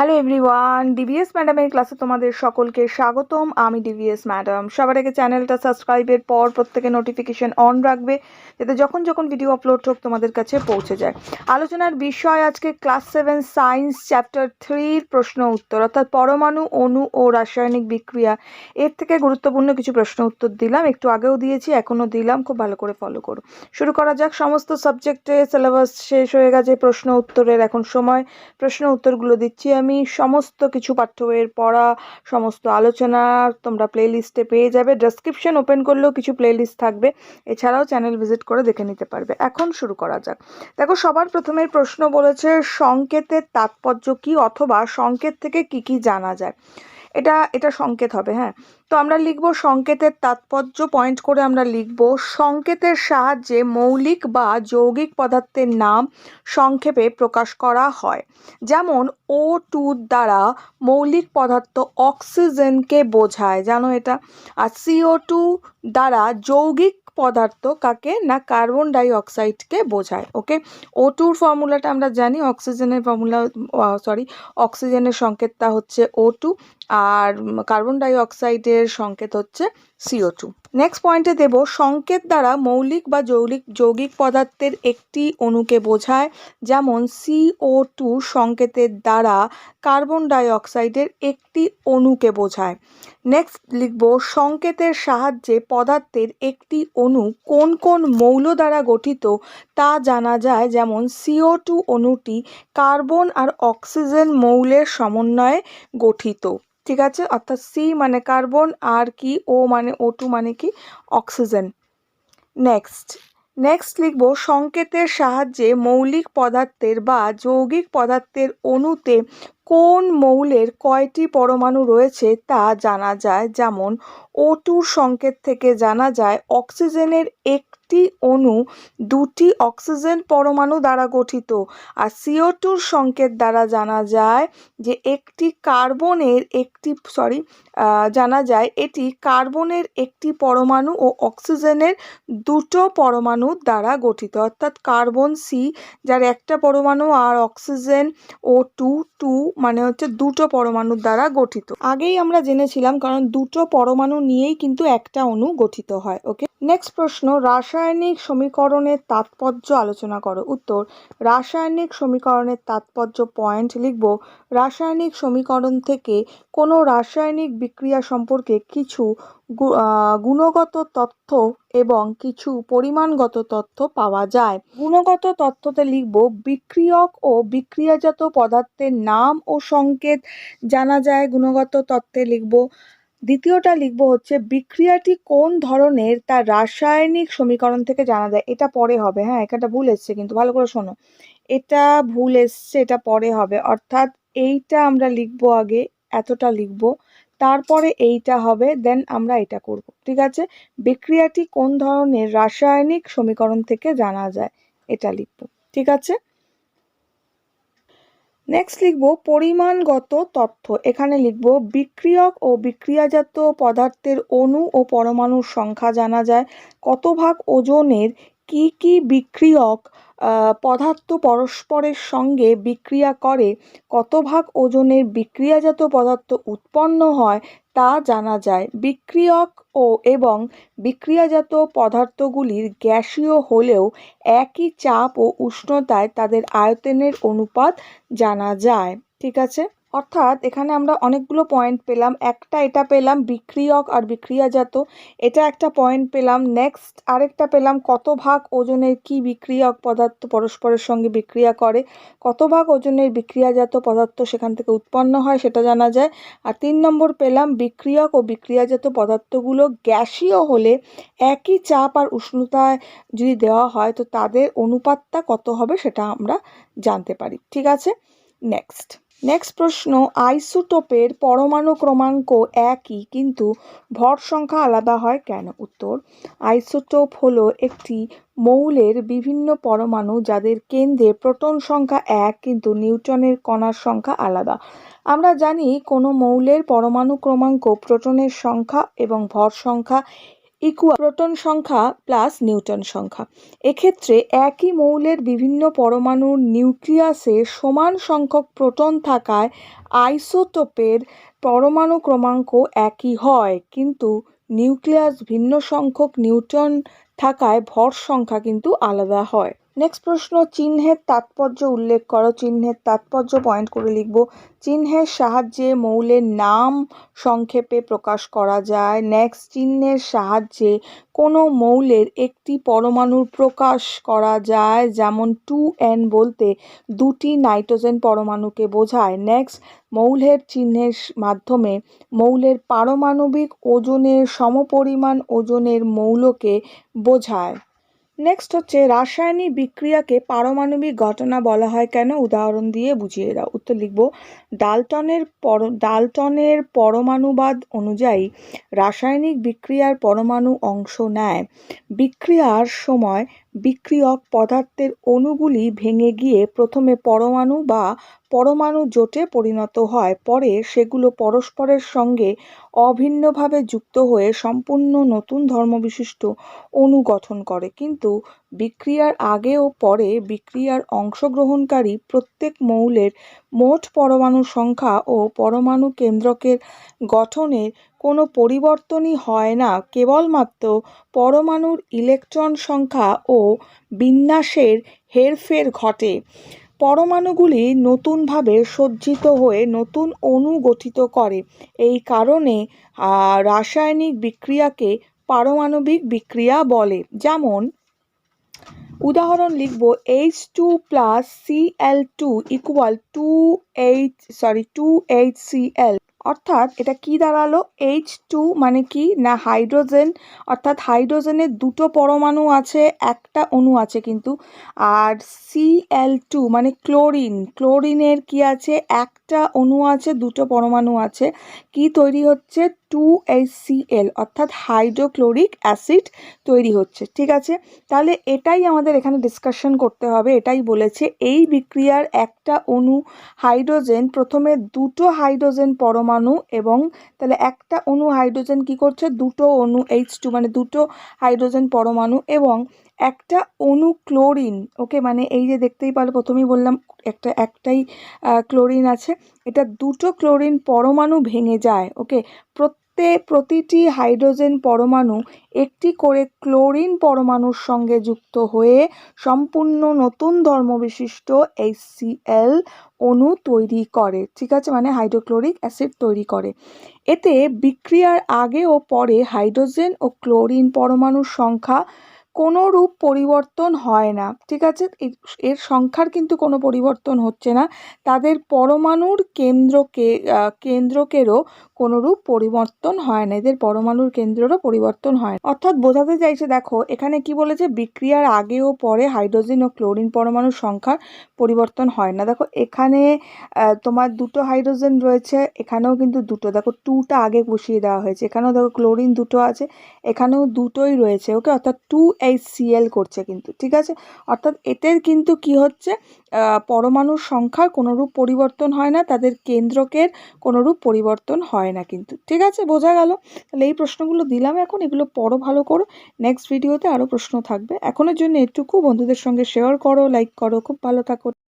Hello everyone DVS ম্যাডামের ক্লাসে তোমাদের সকলকে স্বাগতম। আমি ডিভিএস ম্যাডাম সবার আগে চ্যানেলটা সাবস্ক্রাইবের পর প্রত্যেকে নোটিফিকেশন অন রাখবে, যাতে যখন যখন ভিডিও আপলোড হোক তোমাদের কাছে পৌঁছে যায়। আলোচনার বিষয় আজকে ক্লাস সেভেন সায়েন্স চ্যাপ্টার থ্রির প্রশ্ন উত্তর, অর্থাৎ পরমাণু, অণু ও রাসায়নিক বিক্রিয়া। এর থেকে গুরুত্বপূর্ণ কিছু প্রশ্ন উত্তর দিলাম, একটু আগেও দিয়েছি, এখনও দিলাম, খুব ভালো করে ফলো করো। শুরু করা যাক। সমস্ত সাবজেক্টে সিলেবাস শেষ হয়ে গেছে, প্রশ্ন উত্তরের এখন সময়। প্রশ্ন উত্তরগুলো দিচ্ছি আমি। সমস্ত কিছু পাঠ্য বইয়ের পড়া, সমস্ত আলোচনা তোমরা প্লেলিস্টে পেয়ে যাবে। ডেসক্রিপশন ওপেন করলেও কিছু প্লেলিস্ট থাকবে। এছাড়াও চ্যানেল ভিজিট করে দেখে নিতে পারবে। এখন শুরু করা যাক। দেখো, সবার প্রথমের প্রশ্ন বলেছে, সংকেতের তাৎপর্য কি? অথবা সংকেত থেকে কি কি জানা যায়? এটা এটা সংকেত হবে হ্যাঁ। তো আমরা লিখব সংকেতের তাৎপর্য পয়েন্ট করে আমরা লিখব, সংকেতের সাহায্যে মৌলিক বা যৌগিক পদার্থের নাম সংক্ষেপে প্রকাশ করা হয়। যেমন ও টুর দ্বারা মৌলিক পদার্থ অক্সিজেনকে বোঝায়, জানো এটা? আর সিও টু দ্বারা যৌগিক পদার্থ কাকে? না কার্বন ডাই অক্সাইডকে বোঝায় ওকে ও টুর ফর্মুলাটা আমরা জানি, অক্সিজেনের ফর্মুলা সরি অক্সিজেনের সংকেতটা হচ্ছে ও টু আর কার্বন ডাইঅক্সাইডের সংকেত হচ্ছে সিও টু নেক্সট পয়েন্টে দেব, সংকেত দ্বারা মৌলিক বা যৌলিক, যৌগিক পদার্থের একটি অণুকে বোঝায়, যেমন সিও টু সংকেতের দ্বারা কার্বন ডাইঅক্সাইডের একটি অণুকে বোঝায়। নেক্সট লিখব, সংকেতের সাহায্যে পদার্থের একটি অণু কোন কোন মৌল দ্বারা গঠিত তা জানা যায়, যেমন সিও টু অণুটি কার্বন আর অক্সিজেন মৌলের সমন্বয়ে গঠিত। ঠিক আছে? অর্থাৎ সি মানে কার্বন আর কি? ও মানে ও টু মানে কি? অক্সিজেন নেক্সট নেক্সট লিখব, সংকেতের সাহায্যে মৌলিক পদার্থের বা যৌগিক পদার্থের অণুতে কোন মৌলের কয়টি পরমাণু রয়েছে তা জানা যায়। যেমন ও টুর সংকেত থেকে জানা যায়, অক্সিজেনের একটি অণু দুটি অক্সিজেন পরমাণু দ্বারা গঠিত, আর সিও টুর সংকেত দ্বারা জানা যায় যে একটি কার্বনের একটি সরি জানা যায় এটি কার্বনের একটি পরমাণু ও অক্সিজেনের দুটো পরমাণু দ্বারা গঠিত, অর্থাৎ কার্বন সি যার একটা পরমাণু আর অক্সিজেন ও টু টু মানে হচ্ছে দুটো পরমাণুর দ্বারা গঠিত। আগেই আমরা জেনেছিলাম কারণ দুটো পরমাণু নিয়েই কিন্তু একটা অণু গঠিত হয় ওকে নেক্সট প্রশ্ন, রাসায়নিক সমীকরণের তাৎপর্য আলোচনা করো। উত্তর, রাসায়নিক সমীকরণের তাৎপর্য পয়েন্ট লিখব। রাসায়নিক সমীকরণ থেকে কোনো রাসায়নিক বিক্রিয়া সম্পর্কে কিছু গুণগত তথ্য এবং কিছু পরিমাণগত তথ্য পাওয়া যায়। গুণগত তথ্যতে লিখব, বিক্রিয়ক ও বিক্রিয়াজাত পদার্থের নাম ও সংকেত জানা যায়। গুণগত তথ্যে লিখব, দ্বিতীয়টা লিখব হচ্ছে, বিক্রিয়াটি কোন ধরনের তার রাসায়নিক সমীকরণ থেকে জানা যায়। এটা পরে হবে হ্যাঁ এটা ভুল এসছে, কিন্তু ভালো করে শোনো। এটা ভুল এসছে, এটা পরে হবে। অর্থাৎ এইটা আমরা লিখব আগে, এতটা লিখব। তারপরে এইটা হবে দেন আমরা এটা করব, ঠিক আছে? বিক্রিয়াটি কোন ধরনের রাসায়নিক সমীকরণ থেকে জানা যায়, এটা লিখব, ঠিক আছে? নেক্সট লিখব পরিমাণগত তথ্য, এখানে লিখব বিক্রিয়ক ও বিক্রিয়াজাত পদার্থের অণু ও পরমাণুর সংখ্যা জানা যায়, কত ভাগ ওজনের কি কি বিক্রিয়ক পদার্থ পরস্পরের সঙ্গে বিক্রিয়া করে কত ভাগ ওজনের বিক্রিয়াজাত পদার্থ উৎপন্ন হয় তা জানা যায়। বিক্রিয়ক ও এবং বিক্রিয়াজাত পদার্থগুলির গ্যাসীয় হলেও একই চাপ ও উষ্ণতায় তাদের আয়তনের অনুপাত জানা যায়। ঠিক আছে? অর্থাৎ এখানে আমরা অনেকগুলো পয়েন্ট পেলাম। একটা এটা পেলাম বিক্রিয়ক আর বিক্রিয়াজাত। এটা একটা পয়েন্ট পেলাম। নেক্সট আরেকটা পেলাম কত ভাগ ওজনের কি বিক্রিয়ক পদার্থ পরস্পরের সঙ্গে বিক্রিয়া করে, কত ভাগ ওজনের বিক্রিয়াজাত পদার্থ সেখান থেকে উৎপন্ন হয় সেটা জানা যায়। আর তিন নম্বর পেলাম বিক্রিয়ক ও বিক্রিয়াজাত পদার্থগুলো গ্যাসীয় হলে একই চাপ আর উষ্ণতায় যদি দেওয়া হয় তো তাদের অনুপাতটা কত হবে সেটা আমরা জানতে পারি। ঠিক আছে? নেক্সট নেক্সট প্রশ্ন, আইসোটোপের পরমাণু ক্রমাঙ্ক একই, কিন্তু ভর সংখ্যা আলাদা হয় কেন? উত্তর, আইসোটোপ হলো একটি মৌলের বিভিন্ন পরমাণু যাদের কেন্দ্রে প্রোটন সংখ্যা এক, কিন্তু নিউটনের কণার সংখ্যা আলাদা। আমরা জানি কোনো মৌলের পরমাণু ক্রমাঙ্ক প্রোটনের সংখ্যা এবং ভর সংখ্যা ইকুয়াল প্রোটন সংখ্যা প্লাস নিউটন সংখ্যা। এক্ষেত্রে একই মৌলের বিভিন্ন পরমাণুর নিউক্লিয়াসে সমান সংখ্যক প্রোটন থাকায় আইসোটোপের পরমাণু ক্রমাঙ্ক একই হয়, কিন্তু নিউক্লিয়াস ভিন্ন সংখ্যক নিউটন থাকায় ভর সংখ্যা কিন্তু আলাদা হয়। নেক্সট প্রশ্ন, চিহ্নের তাৎপর্য উল্লেখ করো। চিহ্নের তাৎপর্য পয়েন্ট করে লিখব। চিহ্নের সাহায্যে মৌলের নাম সংক্ষেপে প্রকাশ করা যায়। নেক্সট চিহ্নের সাহায্যে কোনো মৌলের একটি পরমাণুর প্রকাশ করা যায়, যেমন টু এন বলতে দুটি নাইট্রোজেন পরমাণুকে বোঝায়। নেক্সট মৌলের চিহ্নের মাধ্যমে মৌলের পারমাণবিক ওজনের সমপরিমাণ ওজনের মৌলকে বোঝায়। নেক্সট হচ্ছে রাসায়নিক বিক্রিয়াকে পারমাণবিক ঘটনা বলা হয় কেন? উদাহরণ দিয়ে বুঝিয়ে দাও। উত্তর লিখব। ডালটনের পর ডালটনের পরমাণুবাদ অনুযায়ী রাসায়নিক বিক্রিয়ার পরমাণু অংশ নেয়। বিক্রিয়ার সময় বিক্রিয়ক পদার্থের অণুগুলি ভেঙে গিয়ে প্রথমে পরমাণু বা পরমাণু জোটে পরিণত হয়, পরে সেগুলো পরস্পরের সঙ্গে অভিন্নভাবে যুক্ত হয়ে সম্পূর্ণ নতুন ধর্মবিশিষ্ট অণু গঠন করে। কিন্তু বিক্রিয়ার আগে ও পরে বিক্রিয়ার অংশগ্রহণকারী প্রত্যেক মৌলের মোট পরমাণু সংখ্যা ও পরমাণু কেন্দ্রকের গঠনের কোনো পরিবর্তনই হয় না। কেবলমাত্র পরমাণুর ইলেকট্রন সংখ্যা ও বিন্যাসের হেরফের ঘটে। পরমাণুগুলি নতুনভাবে সজ্জিত হয়ে নতুন অণু গঠিত করে। এই কারণে রাসায়নিক বিক্রিয়াকে পারমাণবিক বিক্রিয়া বলে। যেমন উদাহরণ লিখব H two plus C L two equal two H sorry two H C L অর্থাৎ এটা কি দাঁড়াল? এইচ টু মানে কি? না হাইড্রোজেন অর্থাৎ হাইড্রোজেনের দুটো পরমাণু আছে, একটা অণু আছে কিন্তু। আর সি এল টু মানে ক্লোরিন ক্লোরিনের কি আছে? একটা অণু আছে, দুটো পরমাণু আছে। কি তৈরি হচ্ছে? টু এইচ সি এল অর্থাৎ হাইড্রোক্লোরিক অ্যাসিড তৈরি হচ্ছে, ঠিক আছে? তাহলে এটাই আমাদের এখানে ডিসকাশন করতে হবে, এটাই বলেছে এই বিক্রিয়ার একটা অণু হাইড্রোজেন প্রথমে দুটো হাইড্রোজেন পরমাণু এবং তাহলে একটা অণু হাইড্রোজেন কি করছে? দুটো অণু এইচ টু মানে দুটো হাইড্রোজেন পরমাণু এবং একটা অণু ক্লোরিন ওকে মানে এই যে দেখতেই পারলে প্রথমেই বললাম একটা, একটাই ক্লোরিন আছে। এটা দুটো ক্লোরিন পরমাণু ভেঙে যায় ওকে প্রত্যেক প্রতিটি হাইড্রোজেন পরমাণু একটি করে ক্লোরিন পরমাণুর সঙ্গে যুক্ত হয়ে সম্পূর্ণ নতুন ধর্মবিশিষ্ট এইচসিএল অণু তৈরি করে, ঠিক আছে? মানে হাইড্রোক্লোরিক অ্যাসিড তৈরি করে। এতে বিক্রিয়ার আগে ও পরে হাইড্রোজেন ও ক্লোরিন পরমাণুর সংখ্যা কোনো রূপ পরিবর্তন হয় না, ঠিক আছে? এর সংখ্যার কিন্তু কোনো পরিবর্তন হচ্ছে না। তাদের পরমাণুর কেন্দ্রকে কেন্দ্রকেরও কোনোরূপ পরিবর্তন হয় না। এদের পরমাণুর কেন্দ্রেরও পরিবর্তন হয় না। অর্থাৎ বোঝাতে চাইছে, দেখো, এখানে কি বলেছে? বিক্রিয়ার আগে ও পরে হাইড্রোজেন ও ক্লোরিন পরমাণুর সংখ্যার পরিবর্তন হয় না। দেখো, এখানে তোমার দুটো হাইড্রোজেন রয়েছে, এখানেও কিন্তু দুটো। দেখো, টুটা আগে বসিয়ে দেওয়া হয়েছে। এখানেও দেখো, ক্লোরিন দুটো আছে, এখানেও দুটোই রয়েছে। ওকে? অর্থাৎ টু এইচ সিএল করছে কিন্তু, ঠিক আছে? অর্থাৎ এদের কিন্তু কি হচ্ছে? পরমাণুর সংখ্যার কোনোরূপ পরিবর্তন হয় না, তাদের কেন্দ্রকের কোনোরূপ পরিবর্তন হয় না কিন্তু, ঠিক আছে? বোঝা গেল? তাহলে এই প্রশ্নগুলো দিলাম এখন, এগুলো পড়ো ভালো করো। নেক্সট ভিডিওতে আরও প্রশ্ন থাকবে। এখনের জন্য এটুকু। বন্ধুদের সঙ্গে শেয়ার করো লাইক করো, খুব ভালো থাকো।